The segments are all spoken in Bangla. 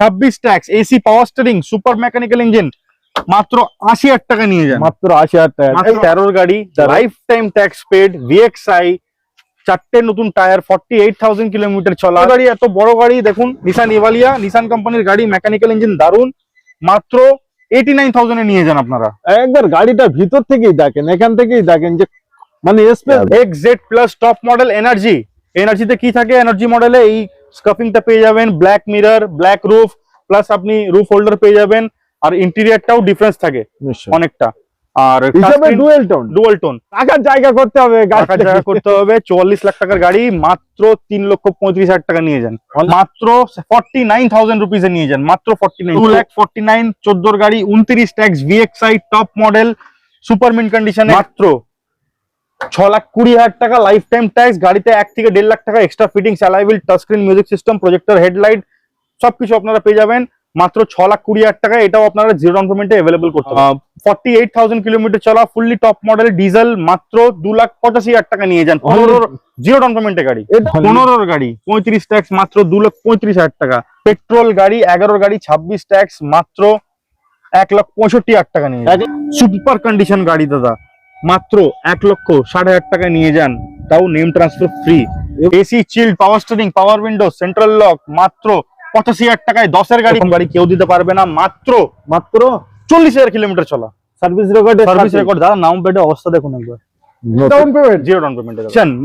ছাব্বিশ tax AC power steering super mechanical engine মাত্র আশি হাজার টাকা নিয়ে যান। মাত্র আশি হাজার টাকা। মাত্র তেরোর গাড়ি তেরো। Life time tax paid VXI চারটে নতুন tyre forty eight thousand kilometre চলা গাড়ি এত বড় গাড়ি দেখুন নিসান ইভালিয়া নিসান কোম্পানির গাড়ি মেকানিক্যাল ইঞ্জিন দারুণ মাত্র এইটি নাইন থাউজেন্ডে নিয়ে যান আপনারা। একবার গাড়িটা ভিতর থেকেই দেখেন এখান থেকেই দেখেন যে মানে space X Z plus top model energy এনার্জিতে কি থাকে? এনার্জি মডেলে এই স্কাফিংটা পেয়ে যাবেন black mirror black roof plus আপনি রুফ হোল্ডার পেয়ে যাবেন আর ইন্টেরিয়রটাও ডিফারেন্স থাকে অনেকটা। আর হিসাবে ডুয়েল টোন ডুয়াল টোন টাকার জায়গা করতে হবে টাকার জায়গা করতে হবে চুয়াল্লিশ লাখ টাকার গাড়ি মাত্র তিন লক্ষ পঁয়ত্রিশ হাজার টাকা নিয়ে যান। মাত্র ফর্টি নাইন থাউজেন্ড রুপিসে নিয়ে যান মাত্র forty nine two lakh forty nine চোদ্দোর গাড়ি উনত্রিশ tax VXI top model super mint condition মাত্র। ছ লাখ কুড়ি হাজার টাকা লাইফ টাইম ট্যাক্স গাড়িতে এক থেকে দেড় লাখ টাকা extra fittings alloy wheel touch screen music system projector headlight সবকিছু আপনারা পেয়ে যাবেন। মাত্র ছ লাখ কুড়ি হাজার টাকা এটাও আপনারা জিরো ডাউন পেমেন্টে অ্যাভেলেবল করতে ফর্টি এইট থাউজেন্ড কিলোমিটার চলা ফুললি টপ মডেল ডিজেল মাত্র দু লাখ পঁচাশি হাজার টাকা নিয়ে যান। পনেরোর জিরো ডাউন পেমেন্টে গাড়ি। পনেরোর গাড়ি পঁয়ত্রিশ ট্যাক্স মাত্র দু লাখ পঁয়ত্রিশ হাজার টাকা। পেট্রোল গাড়ি এগারোর গাড়ি ছাব্বিশ ট্যাক্স মাত্র এক লাখ পঁয়ষট্টি হাজার টাকা নিয়ে সুপার কন্ডিশন গাড়ি দাদা। মাত্র এক লক্ষ ষাট হাজার টাকা নিয়ে যান। তাও name transfer free AC chilled power steering power window central lock মাত্র পঁচাশি হাজার টাকায় দশের গাড়ি। গাড়ি কেউ দিতে পারবে না মাত্র মাত্র চল্লিশ হাজার কিলোমিটার চলা। সার্ভিস রেকর্ড সার্ভিস রেকর্ড দাদা নাম পেটে অবস্থা দেখুন একবার। ডাউন পেমেন্ট জিরো ডাউন পেমেন্টে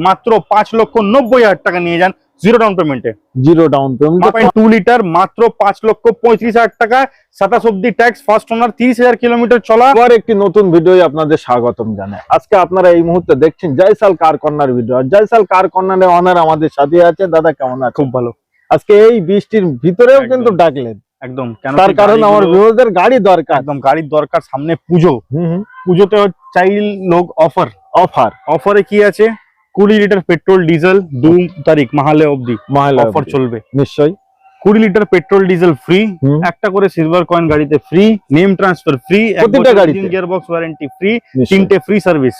মাত্র পাঁচ লক্ষ নব্বই হাজার টাকা নিয়ে যান। জিরো ডাউন পেমেন্টে zero down payment two litre মাত্র পাঁচ লক্ষ পঁয়ত্রিশ হাজার টাকা। সাতাশ অব্দি ট্যাক্স ফার্স্ট ওনার তিরিশ হাজার কিলোমিটার চলা। আবার একটি নতুন ভিডিও আপনাদের স্বাগতম জানাই। আজকে আপনারা এই মুহূর্তে দেখছেন জয়সাল কার কর্নার ভিডিও আর জয়সাল কার কর্নারে অনার আমাদের সাথে আছে। দাদা কেমন আছে খুব ভালো। আজকে এই বৃষ্টির ভিতরেও কিন্তু ডাকলেন। একদম। কেন তার কারণ আমার ভিউয়ারদের গাড়ি দরকার। একদম গাড়ির দরকার সামনে পুজো। হুম হুম। পুজোতে চাইল লোক অফার অফার অফারে কি আছে? কুড়ি লিটার পেট্রোল ডিজেল দু তারিখ মাহালে অবধি মহিলা অফার চলবে। নিশ্চয়ই। কুড়ি লিটার পেট্রোল ডিজেল ফ্রি একটা করে সিলভার কয়েন গাড়িতে ফ্রি নেম ট্রান্সফার ফ্রি প্রতিটা গাড়িতে? গিয়ার বক্স ওয়ারেন্টি ফ্রি তিনটে ফ্রি সার্ভিস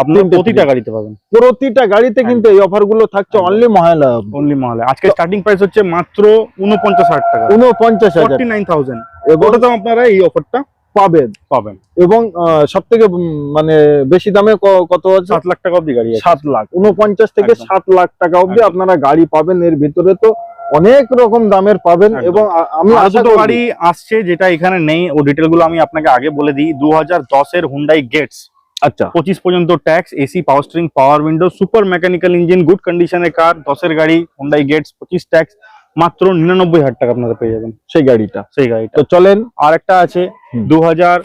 আপনার প্রতিটা গাড়িতে পাবেন। প্রতিটা গাড়িতে কিন্তু এই অফারগুলো থাকছে। অনলি মহিলা অনলি মহলে। আজকে স্টার্টিং প্রাইস হচ্ছে মাত্র উনপঞ্চাশ হাজার টাকা। উনপঞ্চাশ হাজার। নাইন থাউজেন্ড আপনারা এই অফারটা পাবেন। পাবেন। এবং সব থেকে মানে বেশি দামে কত আছে? সাত লাখ টাকা অব্দি গাড়ি সাত লাখ। উনপঞ্চাশ থেকে সাত লাখ টাকা অব্দি আপনারা গাড়ি পাবেন। এর ভিতরে তো অনেক রকম দামের পাবেন এবং আমি দুটো গাড়ি আসছে যেটা এখানে নেই। ও ডিটেলগুলো আমি আপনাকে আগে বলে দিই। দু হাজার দশের হুন্ডাই গেটস আচ্ছা। পঁচিশ পর্যন্ত tax AC power steering power window super mechanical engine good কন্ডিশনের কার দশের গাড়ি হুন্ডাই গেটস পঁচিশ ট্যাক্স মাত্র নিরানব্বই হাজার টাকা আপনারা পেয়ে যাবেন সেই গাড়িটা। সেই গাড়িটা। তো চলেন আর একটা আছে দু হাজার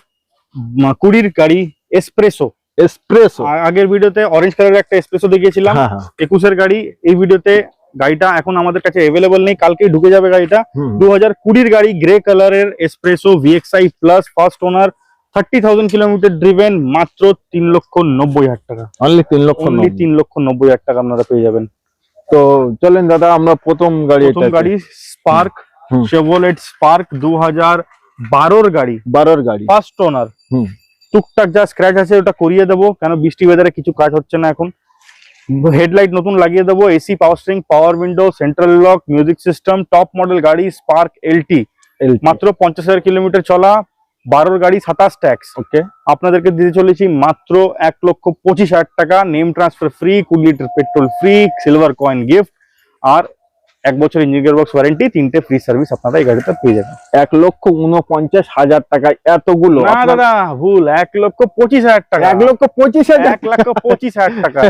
কুড়ির গাড়ি এসপ্রেসো এসপ্রেসো আগের ভিডিওতে অরেঞ্জ কালারের একটা এসপ্রেসো দেখিয়েছিলাম। হ্যাঁ হ্যাঁ। একুশের গাড়ি এই ভিডিওতে গাড়িটা এখন আমাদের কাছে অ্যাভেলেবল নেই কালকেই ঢুকে যাবে গাড়িটা। দু হাজার কুড়ির গাড়ি গ্রে কালারের Espresso VXI plus first owner thirty thousand kilometre driven মাত্র তিন লক্ষ নব্বই হাজার টাকা। অনলি তিন লক্ষ তিন লক্ষ নব্বই হাজার টাকা আপনারা পেয়ে যাবেন। তো চলেন দাদা আমরা প্রথম গাড়ি প্রথম গাড়ি স্পার্ক শেভোলেট স্পার্ক দু হাজার বারোর গাড়ি। বারোর গাড়ি। ফার্স্ট ওনার টুকটাক যা স্ক্র্যাচ আছে ওটা করিয়ে দেবো কেন বৃষ্টি ওয়েদারে কিছু কাজ হচ্ছে না এখন। হেডলাইট নতুন লাগিয়ে দেবো AC power steering power window central lock music system top model গাড়ি স্পার্ক এলটি মাত্র পঞ্চাশ হাজার কিলোমিটার চলা বারোর গাড়ি সাতাশ ট্যাক্স ওকে আপনাদেরকে দিতে চলেছি মাত্র এক লক্ষ পঁচিশ হাজার টাকা। নেম ট্রান্সফার ফ্রি কুড়ি litre petrol free silver coin gift আর এক বছর ইঞ্জিনিয়ার বক্স ওয়ারেন্টি তিনটে ফ্রি সার্ভিস আপনারা এই গাড়িতে পেয়ে যাবেন। এক লক্ষ উনপঞ্চাশ হাজার টাকায় এতগুলো না দাদা ভুল। এক লক্ষ পঁচিশ হাজার টাকা। এক লক্ষ পঁচিশ হাজার। এক লক্ষ পঁচিশ হাজার টাকা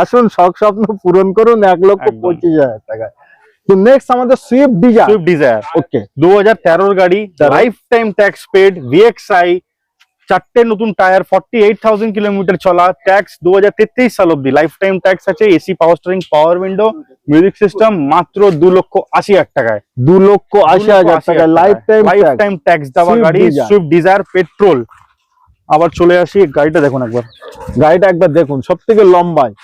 আসুন শখ স্বপ্ন পূরণ করুন এক লক্ষ পঁচিশ হাজার টাকায়। তো নেক্সট আমাদের Swift Dzire Swift Dzire okay দু হাজার তেরোর গাড়ি। Life time tax paid VXI চারটে নতুন tyre forty eight thousand kilometre চলা ট্যাক্স দু হাজার তেত্রিশ সাল অব্দি লাইফ টাইম ট্যাক্স আছে AC power steering power window music system মাত্র দু লক্ষ আশি হাজার টাকায়। দু লক্ষ আশি হাজার টাকায়। Life time life time tax দেওয়া গাড়ি সুইফট ডিজায়ার পেট্রোল আবার চলে আসি গাড়িটা দেখুন একবার। গাড়িটা একবার দেখুন সব থেকে লম্বায়।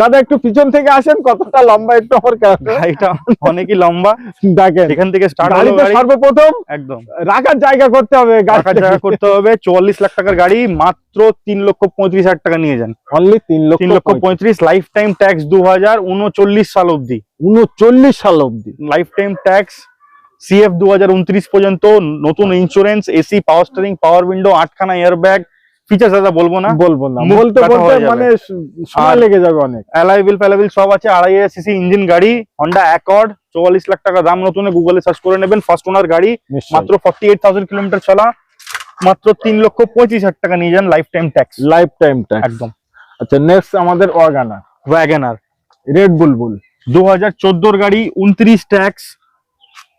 দাদা একটু পিছন থেকে আসেন কতটা লম্বা একটু আমার গাড়িটা অনেকই লম্বা। দেখেন এখান থেকে স্টার্ট গাড়িতে সর্বপ্রথম একদম। রাখার জায়গা করতে হবে টাকার জায়গা করতে হবে চুয়াল্লিশ লাখ টাকার গাড়ি মাত্র তিন লক্ষ পঁয়ত্রিশ হাজার টাকা নিয়ে যান। অনলি তিন লক্ষ তিন লক্ষ পঁয়ত্রিশ। লাইফ টাইম ট্যাক্স দু হাজার উনচল্লিশ সাল অব্দি উনচল্লিশ সাল অব্দি লাইফ টাইম ট্যাক্স সিএফ দু পর্যন্ত নতুন insurance AC power steering power window আটখানা এয়ারব্যাগ ফিচার্স দাদা বলব না? বলব না। বলতে বলতে মানে সময় লেগে যাবে অনেক। অ্যালাইভিল ফ্যালাইভিল সব আছে আড়াই সিসি ইঞ্জিন গাড়ি হন্ডা অ্যাকর্ড চৌয়াল্লিশ লাখ টাকা দাম নতুন গুগলে সার্চ করে নেবেন ফার্স্ট ওনার গাড়ি মাত্র ফর্টি এইট থাউজেন্ড কিলোমিটার চলা মাত্র তিন লক্ষ পঁয়ত্রিশ হাজার টাকা নিয়ে যান life time tax life time tax একদম। আচ্ছা নেক্সট আমাদের ওয়াগানার ওয়াগনার রেড বুলবুল দু হাজার চোদ্দোর গাড়ি উনত্রিশ tax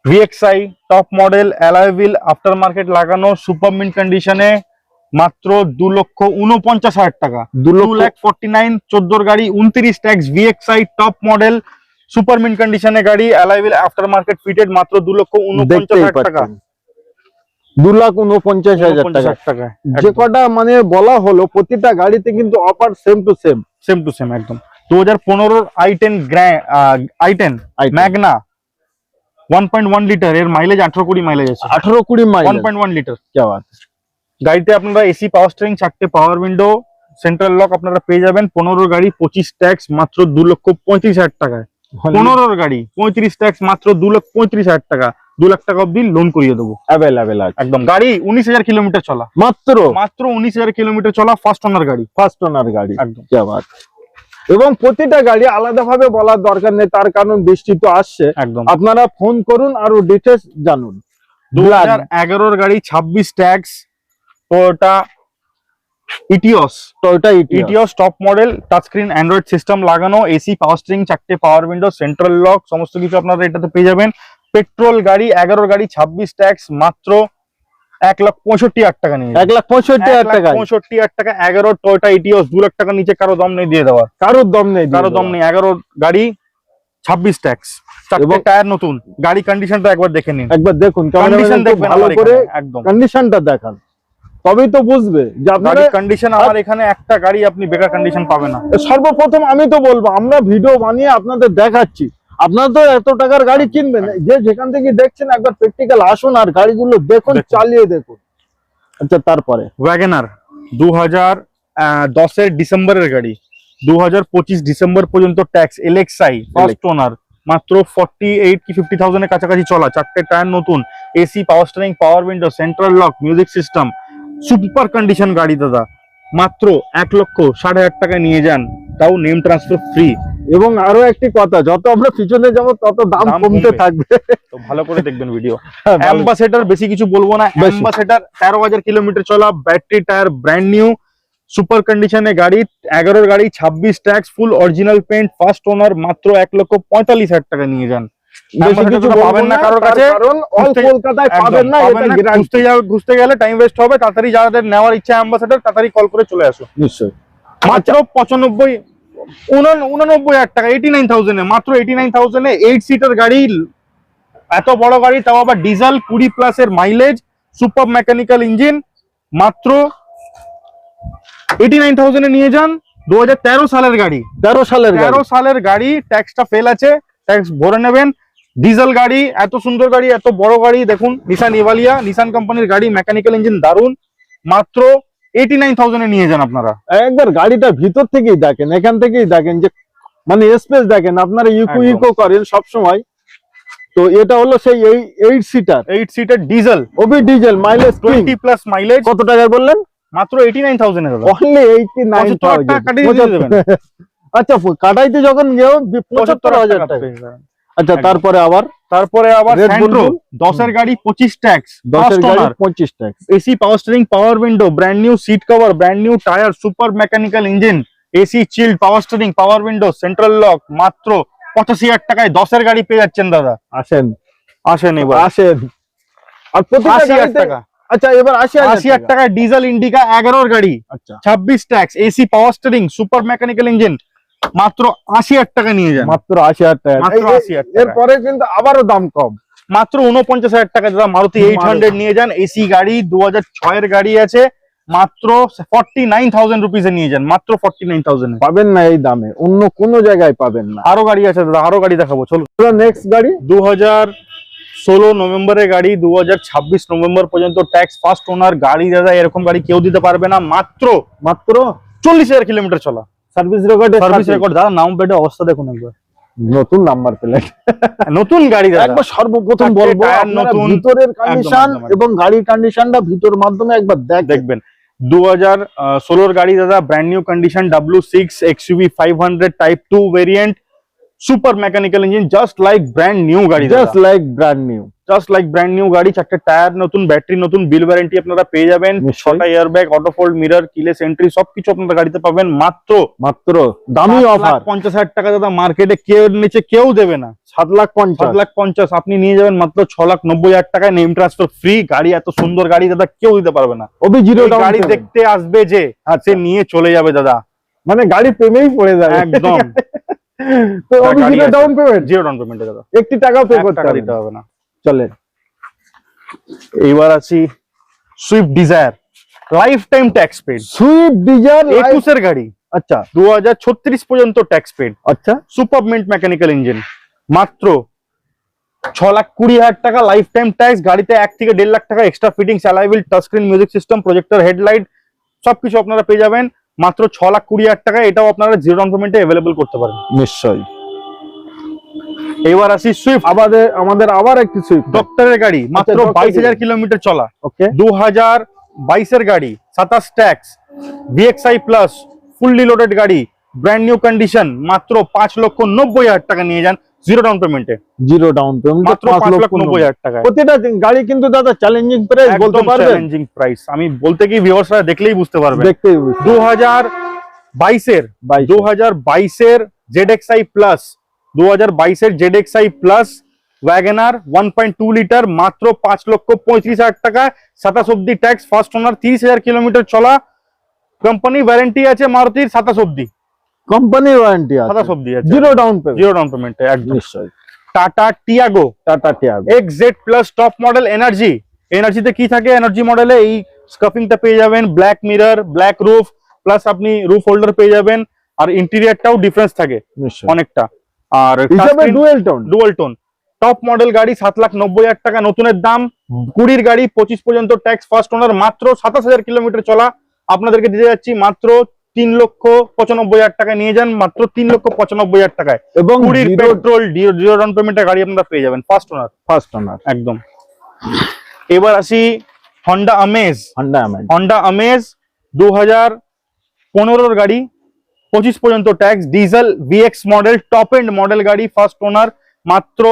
VXI top model alloy wheel after market লাগানো সুপার মিন্ট কন্ডিশনে মাত্র দু লক্ষ উনপঞ্চাশ হাজার টাকা। দু লাখ ফর্টি নাইন চোদ্দোর গাড়ি উনত্রিশ tax VXI top model super mint কন্ডিশনে গাড়ি অ্যালাইভেল আফটার মার্কেট ফিটেড মাত্র দু লক্ষ উনপঞ্চাশ হাজার টাকা। দু লাখ উনপঞ্চাশ হাজার টাকা। যে কটা মানে বলা হলো প্রতিটা গাড়িতে কিন্তু offer same to same same to same একদম। দু হাজার পনেরোর i ten i ten Magna one point one litre এর মাইলেজ আঠারো কুড়ি মাইলেজ আছে। আঠারো কুড়ি mile one point one litre কে গাড়িতে আপনারা এসি পাওয়ার স্টারিং চারটে পাওয়ার উইন্ডো সেন্ট্রাল লক আপনারা পেয়ে যাবেন। পনেরো গাড়ি পঁচিশ ট্যাক্স মাত্র দু লক্ষ পঁয়ত্রিশ হাজার টাকায়। পনেরোর গাড়ি পঁয়ত্রিশ ট্যাক্স মাত্র দু লক্ষ পঁয়ত্রিশ হাজার টাকা। দু লাখ টাকা অব্দি লোন করিয়ে দেবো। অ্যাভেলেবেল আচ্ছা। একদম। গাড়ি উনিশ হাজার কিলোমিটার চলা। মাত্র? মাত্র উনিশ হাজার কিলোমিটার চলা ফার্স্ট ওনার গাড়ি। ফার্স্ট ওনার গাড়ি। একদম। এবং প্রতিটা গাড়ি আলাদাভাবে বলার দরকার নেই তার কারণ বৃষ্টি তো আসছে। একদম। আপনারা ফোন করুন আরও ডিটেলস জানুন। দু হাজার এগারোর গাড়ি ছাব্বিশ tax Toyota Etios Toyota Etios top model touch screen Android system লাগানো এসি পাওয়ার স্ট্রিং চারটে পাওয়ার উইন্ডো সেন্ট্রাল লক সমস্ত কিছু আপনারা এটাতে পেয়ে যাবেন। পেট্রোল গাড়ি এগারোর গাড়ি ছাব্বিশ ট্যাক্স মাত্র এক লাখ পঁয়ষট্টি হাজার টাকা নিয়ে এক লাখ পঁয়ষট্টি হাজার টাকা পঁয়ষট্টি হাজার টাকা এগারো টয়োটা ইটিওস দু লাখ টাকা নিচে কারও দম নেই দিয়ে দেওয়ার। কারোর দম নেই কারও দম নেই এগারো গাড়ি ছাব্বিশ ট্যাক্স এবং- টায়ার নতুন। গাড়ি কন্ডিশনটা একবার দেখে নিন। একবার দেখুন কন্ডিশন ভালো করে একদম। কন্ডিশনটা দেখান। তবেই তো বুঝবে যে আপনারা কন্ডিশন আমার এখানে একটা গাড়ি আপনি বেকার কন্ডিশন পাবেন না। সর্বপ্রথম আমি তো বলব আমরা ভিডিও বানিয়ে আপনাদের দেখাচ্ছি। আপনারা তো এত টাকার গাড়ি কিনবেন যে যেখান থেকে দেখছেন একবার প্র্যাকটিক্যাল আসুন আর গাড়িগুলো দেখুন। চালিয়ে দেখুন। আচ্ছা তারপরে। ওয়াগনার দু হাজার দশের ডিসেম্বরের গাড়ি দু হাজার পঁচিশ ডিসেম্বর পর্যন্ত ট্যাক্স এলএক্সআই ফার্স্ট ওনার মাত্র ফর্টি এইট কি ফিফটি থাউজেন্ডের কাছাকাছি চলা চারটে টায়ার নতুন AC power steering power window central lock music system super condition গাড়ি দাদা। মাত্র এক লক্ষ ষাট হাজার টাকা নিয়ে যান। তাও নেম ট্রান্সফার ফ্রি এবং আরও একটি কথা যত আমরা পিছনে যাব তত দাম কমতে থাকবে। তো ভালো করে দেখবেন ভিডিও। অ্যাম্বাসেডার বেশি কিছু বলব না। অ্যাম্বাসেডার তেরো হাজার কিলোমিটার চলা battery tyre brand new super কন্ডিশনে গাড়ি এগারোর গাড়ি ছাব্বিশ tax full original paint first owner মাত্র এক লক্ষ পঁয়তাল্লিশ হাজার টাকা নিয়ে যান। বেশি কিছু পাবেন না কারোর কাছে। কারণ অল কলকাতায় পাবেন না এটা ঘুরতে যাও ঘুরতে গেলে টাইম ওয়েস্ট হবে তাড়াতাড়ি যাদের নেওয়ার ইচ্ছা অ্যাম্বাসেডার তাড়াতাড়ি কল করে চলে আসো নিশ্চয়ই। মাত্র পঁচানব্বই উনান- উনানব্বই হাজার টাকা এইটি নাইন থাউজেন্ডে মাত্র এইটি নাইন থাউজেন্ডে এইট সিটার গাড়ি এত বড় গাড়ি তাও আবার ডিজেল কুড়ি প্লাস এর মাইলেজ সুপার মেকানিক্যাল ইঞ্জিন মাত্র এইটি নাইন থাউজেন্ডে নিয়ে যান দু হাজার তেরো সালের গাড়ি। তেরো সালের তেরো সালের গাড়ি ট্যাক্সটা ফেল আছে ট্যাক্স ভরে নেবেন ডিজেল গাড়ি এত সুন্দর গাড়ি এত বড় গাড়ি দেখুন নিসান ইভালিয়া নিসান কোম্পানির গাড়ি মেকানিক্যাল ইঞ্জিন দারুণ মাত্র এইটি নাইন থাউজেন্ডে নিয়ে যান আপনারা। একবার গাড়িটা ভিতর থেকেই দেখেন এখান থেকেই দেখেন যে মানে স্পেস দেখেন আপনারা ইকো একদম। ইকো করেন সব সময় তো এটা হলো সেই eight seater eight seater diesel Obi diesel mileage twenty plus mileage কত টাকার বললেন? মাত্র এইটি নাইন থাউজেন্ড টাকা। আচ্ছা কাটাইতে যখন গেও পঁচাত্তর হাজার টাকা আচ্ছা একদম। তারপরে আবার? তারপরে আবার Red Bull স্যান্ট্রো Bull? দশের গাড়ি পঁচিশ ট্যাক্স দশের গাড়ি পঁচিশ টাকা AC power steering power window brand new seat cover brand new tyre super mechanical engine AC chilled power steering power window central lock মাত্র পঁচাশি হাজার টাকায় দশের গাড়ি পেয়ে যাচ্ছেন দাদা। আসেন। আসেন এবার। আসেন। আর প্রতিটা আশি হাজার গাড়িতে টাকা। আচ্ছা এবার আশি আশি হাজার হাজার টাকায় ডিজেল ইন্ডিকা এগারোর গাড়ি আচ্ছা। ছাব্বিশ tax AC power steering super mechanical engine মাত্র আশি হাজার টাকা নিয়ে যান। মাত্র আশি হাজার টাকা। মাত্র এই- 80,000 এরপরে কিন্তু আবারও দাম কম। মাত্র উনপঞ্চাশ হাজার টাকা দাদা মারুতি এইট হান্ড্রেড নিয়ে যান এসি গাড়ি দু হাজার গাড়ি আছে মাত্র ফর্টি নাইন থাউজেন্ড রুপিসে নিয়ে যান মাত্র ফর্টি নাইন থাউজেন্ড পাবেন না এই দামে অন্য কোনো জায়গায় পাবেন না। আরও গাড়ি আছে দাদা আরও গাড়ি দেখাবো চলো নেক্সট গাড়ি। দু হাজার ষোলো নভেম্বরের গাড়ি দু হাজার ছাব্বিশ নভেম্বর পর্যন্ত ট্যাক্স ফার্স্ট ওনার গাড়ি দাদা এরকম গাড়ি কেউ দিতে পারবে না মাত্র মাত্র চল্লিশ হাজার কিলোমিটার চলা। সার্ভিস রেকর্ড সার্ভিস রেকর্ড দাদা নাম প্লেটের অবস্থা দেখুন একবার। নতুন নাম্বার প্লেট নতুন গাড়ি দাদা। একবার সর্বপ্রথম বলব নতুন। ভিতরের কন্ডিশন। এবং গাড়ির কন্ডিশনটা ভিতর মাধ্যমে একবার দেখ দেখবেন। দু হাজার ষোলোর গাড়ি দাদা brand new condition W six XUV five hundred type two variant super mechanical engine just like brand new গাড়ি just like brand new just like brand new গাড়ি চারটে টায়ার নতুন ব্যাটারি নতুন বিল ওয়ারেন্টি আপনারা পেয়ে যাবেন। ছটা air bag auto fold mirror keyless entry সবকিছু আপনারা গাড়িতে পাবেন। মাত্র মাত্র দামি অফার পঞ্চাশ হাজার টাকা দাদা মার্কেটে কেউ নিচে কেউ দেবে না। সাত লাখ পঞ্চাশ। সাত লাখ পঞ্চাশ আপনি নিয়ে যাবেন মাত্র ছ লাখ নব্বই হাজার টাকায়। নেম ট্রান্সফার ফ্রি গাড়ি এত সুন্দর গাড়ি দাদা কেউ দিতে পারবে না। ওবি জিরো গাড়ি দেখতে আসবে যে আচ্ছা। সে নিয়ে চলে যাবে দাদা। মানে গাড়ি প্রেমেই পড়ে যাবে একদম। তো আছে। ডাউন পেমেন্ট জিরো ডাউন পেমেন্টে দাদা একটি টাকাও পে করতে টাকা হবে দিতে হবে না। চলেন। এইবার আছি Swift Dzire lifetime tax paid Swift Dzire একুশের গাড়ি। আচ্ছা। দু হাজার ছত্রিশ পর্যন্ত ট্যাক্স পেড আচ্ছা। সুপার মিন্ট মেকানিক্যাল ইঞ্জিন মাত্র ছ লাখ কুড়ি হাজার টাকা লাইফ টাইম ট্যাক্স গাড়িতে এক থেকে দেড় লাখ টাকা extra fitting alloy wheel touch screen music system projector headlight সবকিছু আপনারা পেয়ে যাবেন। মাত্র ছ লাখ কুড়ি হাজার টাকা এটাও আপনারা জিরো ডাউন পেমেন্টে অ্যাভেলেবল করতে পারেন নিশ্চয়ই। এবার আসি সুইফট আমাদের আমাদের আবার একটি সুইফট ডক্টরের গাড়ি মাত্র বাইশ হাজার কিলোমিটার চলা। ওকে দু হাজার বাইশের গাড়ি সাতাশ tax VXI plus fully loaded গাড়ি ব্র্যান্ড নিউ কন্ডিশন মাত্র পাঁচ লক্ষ নব্বই হাজার টাকা নিয়ে যান। জিরো ডাউন পেমেন্টে জিরো ডাউন পেমেন্ট মাত্র পাঁচ লক্ষ নব্বই হাজার টাকা প্রতিটা গাড়ি কিন্তু দাদা চ্যালেঞ্জিং প্রাইস বলতে একদম পারবেন? চ্যালেঞ্জিং প্রাইস আমি বলতে কি ভিউয়ার্সরা দেখলেই বুঝতে পারবেন। দেখতেই দু হাজার বাইশের বাইশ। দু হাজার বাইশের জেড এক্সআই প্লাস দু হাজার বাইশের Z XI plus WagonR one point two litre মাত্র পাঁচ লক্ষ পঁয়ত্রিশ হাজার টাকা। সাতাশ অব্দি ট্যাক্স ফার্স্ট ওনার তিরিশ হাজার কিলোমিটার চলা। কোম্পানি ওয়ারেন্টি আছে মারুতির সাতাশ অব্দি কোম্পানির ওয়ারেন্টি আছে। সাতাশ অব্দি আছে। Zero down payment zero down পেমেন্টে একদম। নিশ্চয়ই। Tata Tiago Tata Tiago X Z plus top model energy এনার্জিতে কি থাকে? এনার্জি মডেলে এই স্কাফিংটা পেয়ে যাবেন। Black mirror black roof plus আপনি রুফ হোল্ডার পেয়ে যাবেন। আর ইন্টেরিয়রটাও ডিফারেন্স থাকে। অনেকটা। আর হিসাবে dual tone dual tone top model গাড়ি সাত লাখ নব্বই হাজার টাকা নতুনের দাম। কুড়ির গাড়ি পঁচিশ পর্যন্ত ট্যাক্স ফার্স্ট ওনার মাত্র সাতাশ হাজার কিলোমিটার চলা। আপনাদেরকে দিতে যাচ্ছি মাত্র তিন লক্ষ পঁচানব্বই হাজার টাকা নিয়ে যান মাত্র তিন লক্ষ পঁচানব্বই হাজার টাকায়। এবং কুড়ির পেট্রোল জিরো ডাউন পেমেন্টের গাড়ি আপনারা পেয়ে যাবেন ফার্স্ট ওনার ফার্স্ট ওনার একদম। এবার আসি হন্ডা আমেজ হন্ডা অ্যামেজ হন্ডা আমেজ দু হাজার পনেরোর গাড়ি পঁচিশ পর্যন্ত tax diesel VX model top end model গাড়ি ফার্স্ট ওনার মাত্র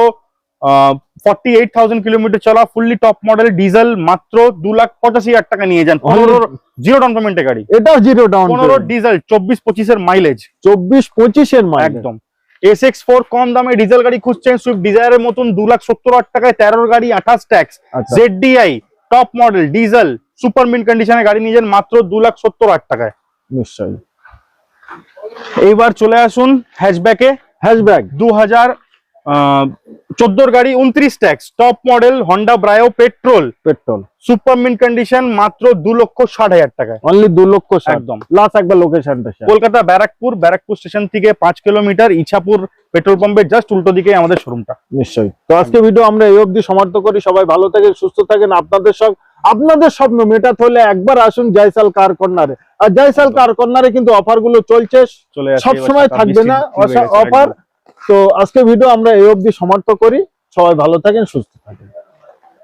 ফর্টি এইট থাউজেন্ড কিলোমিটার চলা ফুললি টপ মডেল ডিজেল মাত্র দু লাখ পঁচাশি হাজার টাকা নিয়ে যান। পনেরো জিরো ডাউন পেমেন্টের গাড়ি। এটাও জিরো ডাউন পনেরো ডিজেল চব্বিশ পঁচিশের মাইলেজ চব্বিশ পঁচিশের একদম। এস এক্স ফোর কম দামে ডিজেল গাড়ি খুঁজছেন সুইফট ডিজায়ারের মতন দু লাখ সত্তর হাজার টাকায় তেরোর গাড়ি আঠাশ ট্যাক্স আচ্ছা। ZDI top model diesel super mint কন্ডিশনে গাড়ি নিয়ে যান মাত্র দু লাখ সত্তর হাজার টাকায়। নিশ্চয়ই। এইবার চলে আসুন হ্যাচব্যাকে হ্যাশব্যাগ দু হাজার চোদ্দোর গাড়ি উনত্রিশ tax top model Honda Brio petrol petrol super mint condition মাত্র দু লক্ষ ষাট হাজার টাকায়। অনলি দু লক্ষ একদম। লাস্ট একবার লোকেশনটা কলকাতা ব্যারাকপুর ব্যারাকপুর স্টেশন থেকে পাঁচ কিলোমিটার ইছাপুর পেট্রোল পাম্পের জাস্ট উল্টো দিকে আমাদের শোরুমটা নিশ্চয়ই। তো আজকে ভিডিও আমরা এই অবধি সমাপ্ত করি। সবাই ভালো থাকেন সুস্থ থাকেন। আপনাদের সব আপনাদের স্বপ্ন মেটাতে হলে একবার আসুন জয়সাল কার কর্নারে আর জয়সাল কার কর্নারে কিন্তু অফারগুলো চলছে। চলে আসে সব সময় থাকবে না। অফার। তো আজকে ভিডিও আমরা এই অবধি সমাপ্ত করি। সবাই ভালো থাকেন সুস্থ থাকেন।